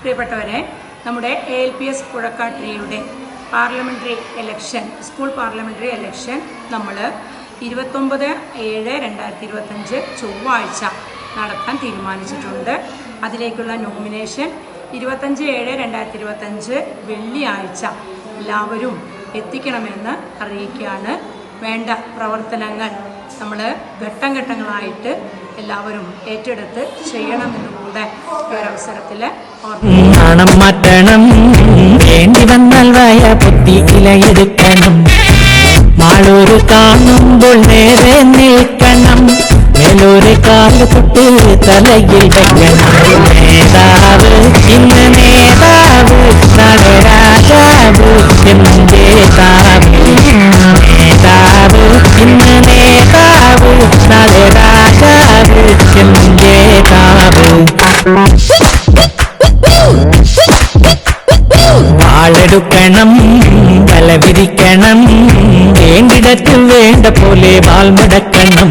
പ്രിയപ്പെട്ടവരെ നമ്മുടെ A L P S പുഴക്കാട്ടിരിയുടെ parliamentary election school parliamentary election നമ്മൾ ഇരുപത്തൊമ്പത് ഏഴ് രണ്ടായിരത്തി ഇരുപത്തഞ്ച് ചൊവ്വാഴ്ച നടത്താൻ തീരുമാനിച്ചിട്ടുണ്ട്. അതിലേക്കുള്ള നോമിനേഷൻ ഇരുപത്തഞ്ച് ഏഴ് രണ്ടായിരത്തി ഇരുപത്തഞ്ച് വെള്ളിയാഴ്ച എല്ലാവരും എത്തിക്കണമെന്ന് അറിയിക്കുകയാണ്. വേണ്ട പ്രവർത്തനങ്ങൾ നമ്മൾ ഘട്ടം ഘട്ടങ്ങളായിട്ട് എല്ലാവരും ഏറ്റെടുത്ത് ചെയ്യണമെന്നും കൂടെ ഈ ഒരവസരത്തിൽ നാണം മാറ്റണം. വേണ്ടി വന്നാൽ വായ പൊത്തി ഇലയെടുക്കണം. മാളൂര് കാണുമ്പോൾ നേരെ നിൽക്കണം. മേലൂര് കാൽ തൊട്ട് തലയിൽ വെക്കണം. നേതാവ് ഇന്ന് നേതാവ് നാളെ വാളെടുക്കണം വല വിരിക്കണം വേണ്ടിടത്ത് വേണ്ട പോലെ വാൾ മുടക്കണം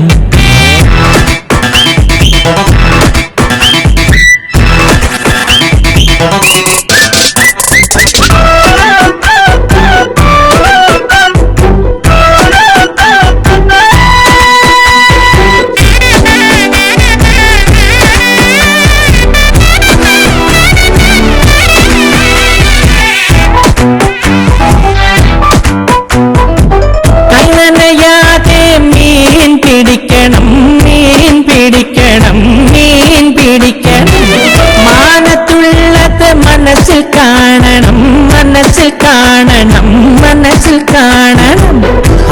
കാണണം മനസ്സിൽ കാണണം മനസ്സിൽ കാണണം.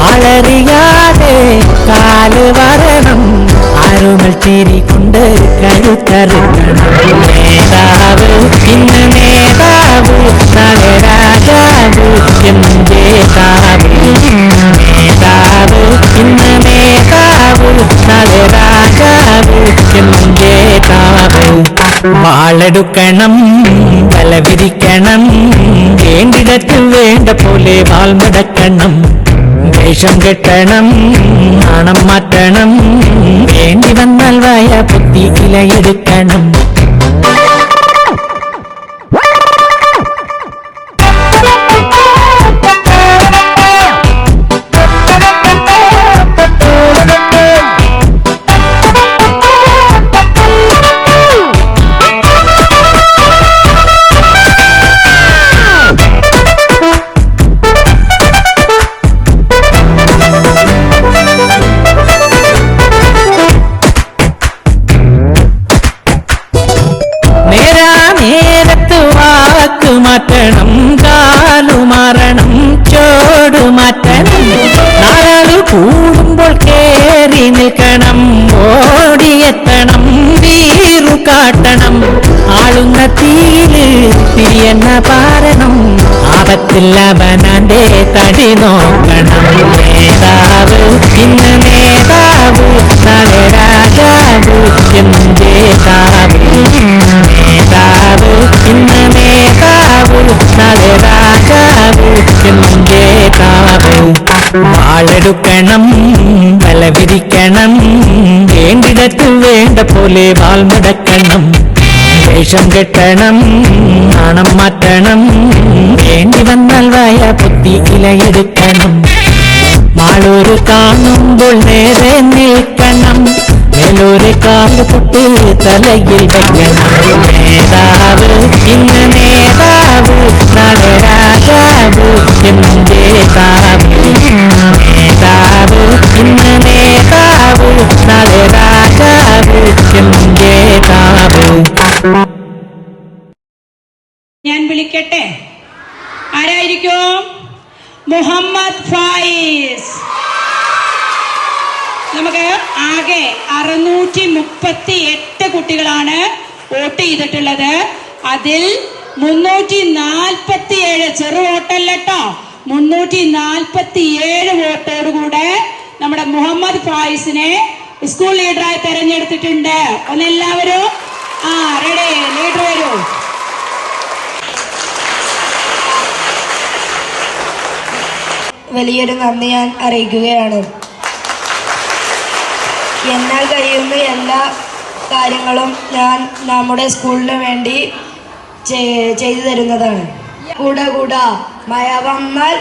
അളറിയാതെ കാൽ വരണം അരുമൽ തിരി കൊണ്ട് കരുത്തറുക്കണം നേതാവ് ഇന്ന് നേതാവ് എന്റെ വാളെടുക്കണം തല വിരിക്കണം വേണ്ടിടത്ത് വേണ്ട പോലെ വാൾ മുടക്കണം. വേഷം കെട്ടണം നാണം മാറ്റണം വേണ്ടി വന്നാൽ വായ പൊത്തി ഇലയെടുക്കണം തിരിയെന്ന പാരണം. ആപത്തില്ല ബനാന്റെ തടി നോക്കണം. നേതാവ് ഇന്ന് നേതാവ് നാളെ രാജാവ് താവ് നേതാവ് ഇന്ന് നേതാവ് നാളെ രാജാവ് താവ് വാളെടുക്കണം വല വിരിക്കണം വേണ്ടിടത്ത് വേണ്ട പോലെ വാൾ മുടക്കണം. വേഷം കെട്ടണം നാണം മാറ്റണം വേണ്ടി വന്നാൽ വായ പൊത്തി ഇലയെടുക്കണം. മാളൂര് കാണുമ്പോൾ നേരെ നിൽക്കണം മേലൂര് കാൽ പൊട്ടി തലയിൽ വെക്കണം. നേതാവ് ഇന്ന് വിളിക്കട്ടെ? ആരായിരിക്കും? മുഹമ്മദ് ഫായിസ്. നമുക്ക് ആകെ അറുന്നൂറ്റി മുപ്പത്തി എട്ട് കുട്ടികളാണ് വോട്ട് ചെയ്തിട്ടുള്ളത്. അതിൽ മുന്നൂറ്റി നാൽപ്പത്തി ഏഴ് ചെറു വോട്ടല്ല കേട്ടോ മുന്നൂറ്റി നാൽപ്പത്തി ഏഴ് വോട്ടോടുകൂടെ നമ്മുടെ മുഹമ്മദ് ഫായിസിനെ സ്കൂൾ ലീഡറായി തെരഞ്ഞെടുത്തിട്ടുണ്ട്. ഒന്നെല്ലാവരും? ആ റെഡി ലീഡർ വരൂ. വലിയൊരു നന്ദി ഞാൻ അറിയിക്കുകയാണ്. എന്നാൽ കഴിയുന്ന എല്ലാ കാര്യങ്ങളും ഞാൻ നമ്മുടെ സ്കൂളിന് വേണ്ടി ചെയ്തു തരുന്നതാണ്. കൂട കൂട മഴ വന്നാൽ